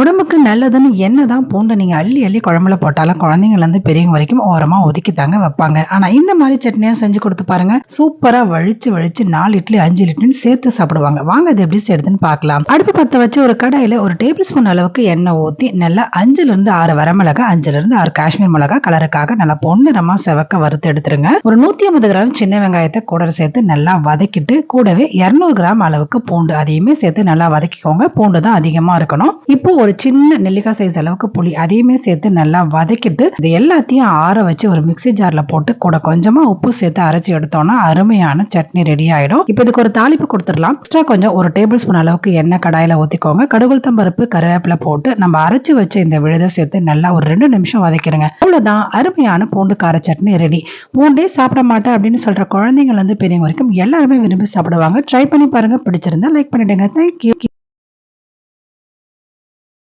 உடம்புக்கு நல்லதுன்னு என்னதான் பூண்டை நீங்க அள்ளி அள்ளி குழம்புல போட்டாலும் குழந்தைங்கள்ல இருந்து பெரியவங்க வரைக்கும் ஓரமா ஒதுக்கி தாங்க வைப்பாங்க. ஆனா இந்த மாதிரி சட்னியா செஞ்சு கொடுத்து பாருங்க. சூப்பரா வழிச்சு வழிச்சு நாலு இட்லி அஞ்சு இட்லின்னு சேர்த்து சாப்பிடுவாங்க. வாங்க அது எப்படி செய்யுதுன்னு பார்க்கலாம். அடுப்பு பத்த வச்சு ஒரு கடையில ஒரு டேபிள் ஸ்பூன் அளவுக்கு எண்ணெய் ஊத்தி நல்லா அஞ்சுல இருந்து ஆறு வரமிளகா அஞ்சுல இருந்து ஆறு காஷ்மீர் மிளகா கலருக்காக நல்லா பொன்னிறமா செவக்க வறுத்து எடுத்துருங்க. ஒரு நூத்தி ஐம்பது கிராம் சின்ன வெங்காயத்தை கூட சேர்த்து நல்லா வதக்கிட்டு கூடவே இருநூறு கிராம் அளவுக்கு பூண்டு அதையுமே சேர்த்து நல்லா வதக்கிக்கோங்க. பூண்டு தான் அதிகமா இருக்கணும். இப்போ ஒரு சின்ன நெல்லிக்காய் சைஸ் அளவுக்கு புளி அதையுமே சேர்த்து நல்லா வதக்கிட்டு இது எல்லாத்தையும் ஆற வச்சு ஒரு மிக்ஸி ஜார்ல போட்டு கூட கொஞ்சமாக உப்பு சேர்த்து அரைச்சி எடுத்தோம்னா அருமையான சட்னி ரெடி ஆகிடும் இப்போ இதுக்கு ஒரு தாளிப்பு கொடுத்துடலாம். எக்ஸ்ட்ரா கொஞ்சம் ஒரு டேபிள் ஸ்பூன் அளவுக்கு எண்ணெய் கடாயில் ஊற்றிக்கோங்க கடுகுளுத்தம் பருப்பு கருவேப்பிலை போட்டு நம்ம அரைச்சு வச்ச இந்த விழுதை சேர்த்து நல்லா ஒரு ரெண்டு நிமிஷம் வதக்கிடுங்க அவ்வளவுதான். அருமையான பூண்டு கார சட்னி ரெடி பூண்டே சாப்பிட மாட்டேன் அப்படின்னு சொல்ற குழந்தைங்கள்ல இருந்து பெரியவங்க வரைக்கும் எல்லாருமே விரும்பி சாப்பிடுவாங்க. ட்ரை பண்ணி பாருங்க. பிடிச்சிருந்தா லைக் பண்ணிடுங்க. தேங்க்யூ